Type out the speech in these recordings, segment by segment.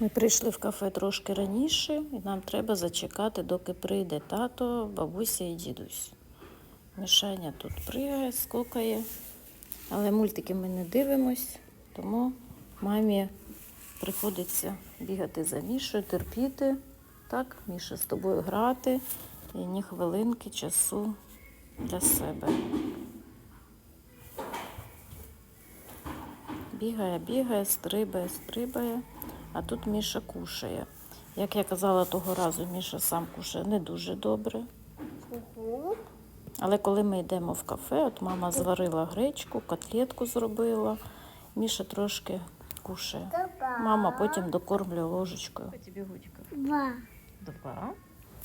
Ми прийшли в кафе трошки раніше, і нам треба зачекати, доки прийде тато, бабуся і дідусь. Мішаня тут пригає, скокає, але мультики ми не дивимось, тому мамі приходиться бігати за Мішою, терпіти. Так, Міша з тобою грати і ні хвилинки часу для себе. Бігає, бігає, стрибає, стрибає, а тут Міша кушає. Як я казала того разу, Міша сам кушає не дуже добре. Угу. Але коли ми йдемо в кафе, от мама зварила гречку, котлетку зробила, Міша трошки кушає. Мама потім докормлює ложечкою. Тобі. Два. Два.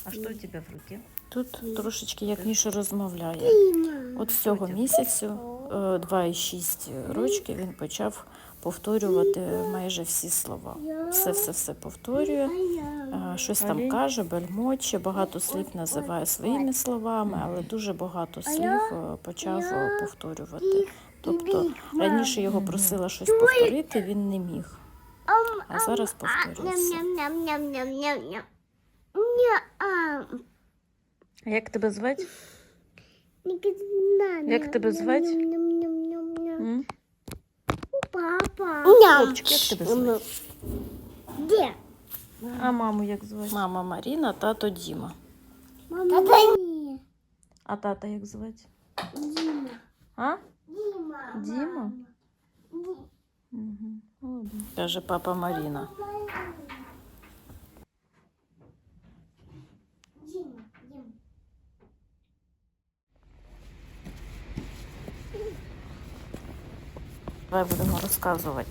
А що у тебе в руці? Тут трошечки як Міша розмовляє. От з цього місяцю, е, 2,6 рочки, він почав повторювати майже всі слова. Все, все, все повторює. Щось там каже, бельмоче, багато слів називає своїми словами, але дуже багато слів е, почав е, повторювати. Тобто раніше його просила щось повторити, він не міг. А зараз повторює все. Як тебе звати? Як тебе звать? Папа. Хлопчик, як тебе звати? Де? А маму як звати? Мама Маріна, тато Діма. Мама. Ні. А тата як звати? Дима. А? Діма. Діма? Угу. Каже папа Маріна. Давай будемо розказувати.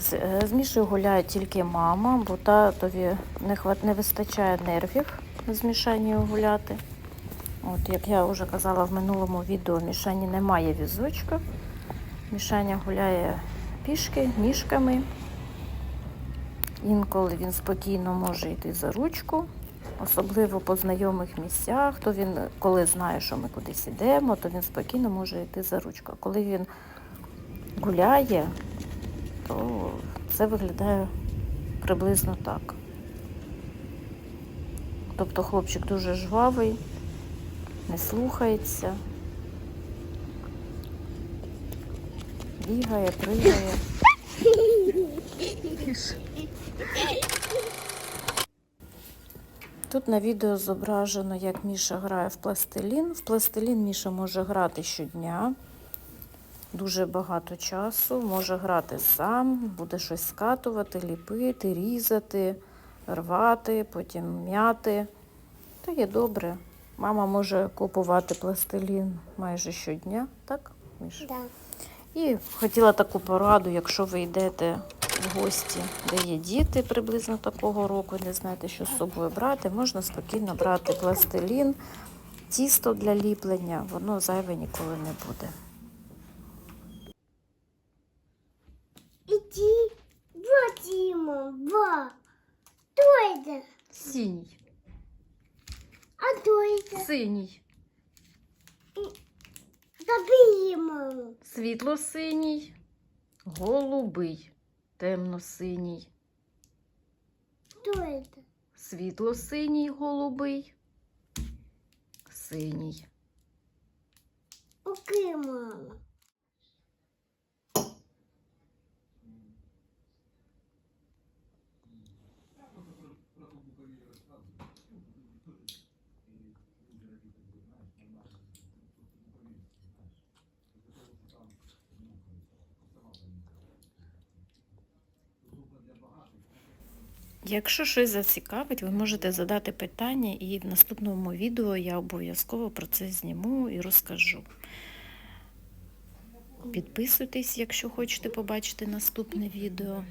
З, е, з Мішою гуляє тільки мама, бо татові не, хват, не вистачає нервів з Мішанію гуляти. От, як я вже казала в минулому відео, Мішані немає візочка. Мішаня гуляє пішки, ніжками. Інколи він спокійно може йти за ручку, особливо по знайомих місцях. То він, коли знає, що ми кудись йдемо, то він спокійно може йти за ручку. Коли він гуляє, то це виглядає приблизно так. Тобто хлопчик дуже жвавий, не слухається, бігає, пригає. Тут на відео зображено, як Міша грає в пластилін. В пластилін Міша може грати щодня, дуже багато часу, може грати сам, буде щось скатувати, ліпити, різати, рвати, потім м'яти. То є добре. Мама може купувати пластилін майже щодня, так, Міша? Да. І хотіла таку пораду, якщо ви йдете в гості, де є діти приблизно такого року, не знаєте, що з собою брати, можна спокійно брати пластилін, тісто для ліплення, воно зайве ніколи не буде. Иди. Вот Дима. Два. Кто это? Синій, А кто это? синій, Да Дима. світло-синій, голубий, темно-синій, Кто это? світло-синій, голубий, синій. Окей, мама. Якщо щось зацікавить, ви можете задати питання, і в наступному відео я обов'язково про це зніму і розкажу. Підписуйтесь, якщо хочете побачити наступне відео.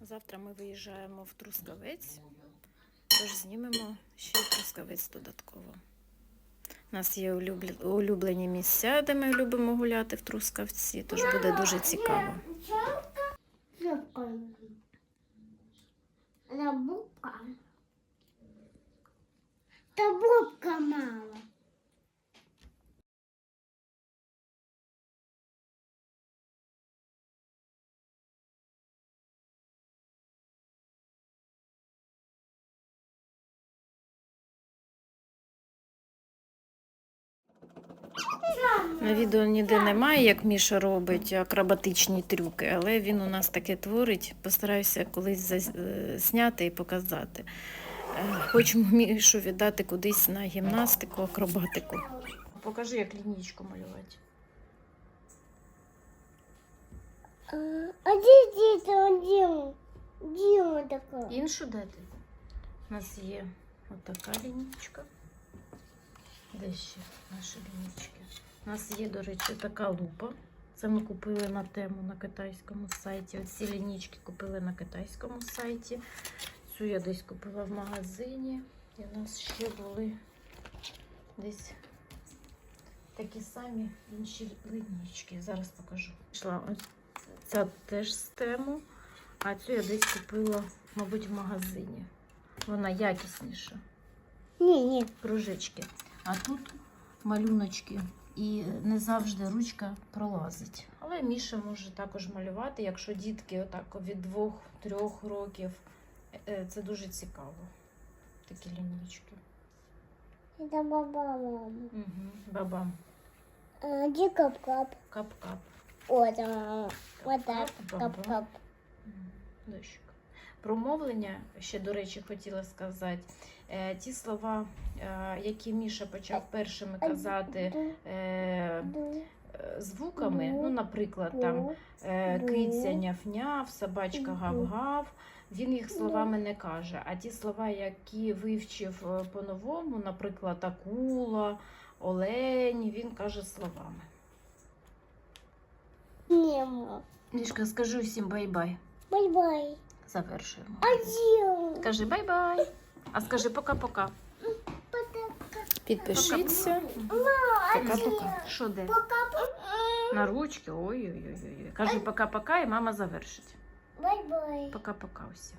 Завтра ми виїжджаємо в Трускавець, тож знімемо ще й Трускавець додатково. У нас є улюблені місця, де ми любимо гуляти в Трускавці, тож буде дуже цікаво. Та бубка. Да На відео ніде немає, як Міша робить акробатичні трюки, але він у нас таке творить. Постараюся колись е, зняти і показати. Е, Хочемо Мішу віддати кудись на гімнастику, акробатику. Покажи, як лінійку малювати. А? Он Діма. Діма така. Іншу дати. У нас є отака лінійка. Де ще наші лінійки? У нас є, до речі, така лупа. Це ми купили на тему на китайському сайті. Оці лінійки купили на китайському сайті. Цю я десь купила в магазині. І у нас ще були десь такі самі інші лінійки. Зараз покажу. Пішла ось ця теж з тему. А цю я десь купила, мабуть, в магазині. Вона якісніша. Ні, ні. Кружечки. А тут малюночки. І не завжди ручка пролазить. Але Міша може також малювати, якщо дітки отак від двох-трьох років. Е, Це дуже цікаво. Такі лінійки. Це баба. Угу. Бабам. А, кап-кап? Кап-кап. Вот так. Кап-кап. Мгм. Промовлення, ще, до речі, хотіла сказати. Е, ті слова, е, які Міша почав першими казати е, звуками, Ну, наприклад, там киця няв-няв, собачка гав-гав, він їх словами не каже. А ті слова, які вивчив по-новому, наприклад, акула, олень, він каже словами. Мішка, скажи всім бай-бай. Бай-бай. Завершуємо. Кажи бай-бай. А скажи пока-пока. Підпишіться. Пока-пока. Що де? На ручки. Ой-ой-ой. Кажи пока-пока, і мама завершить. Бай-бай. Пока-пока усім.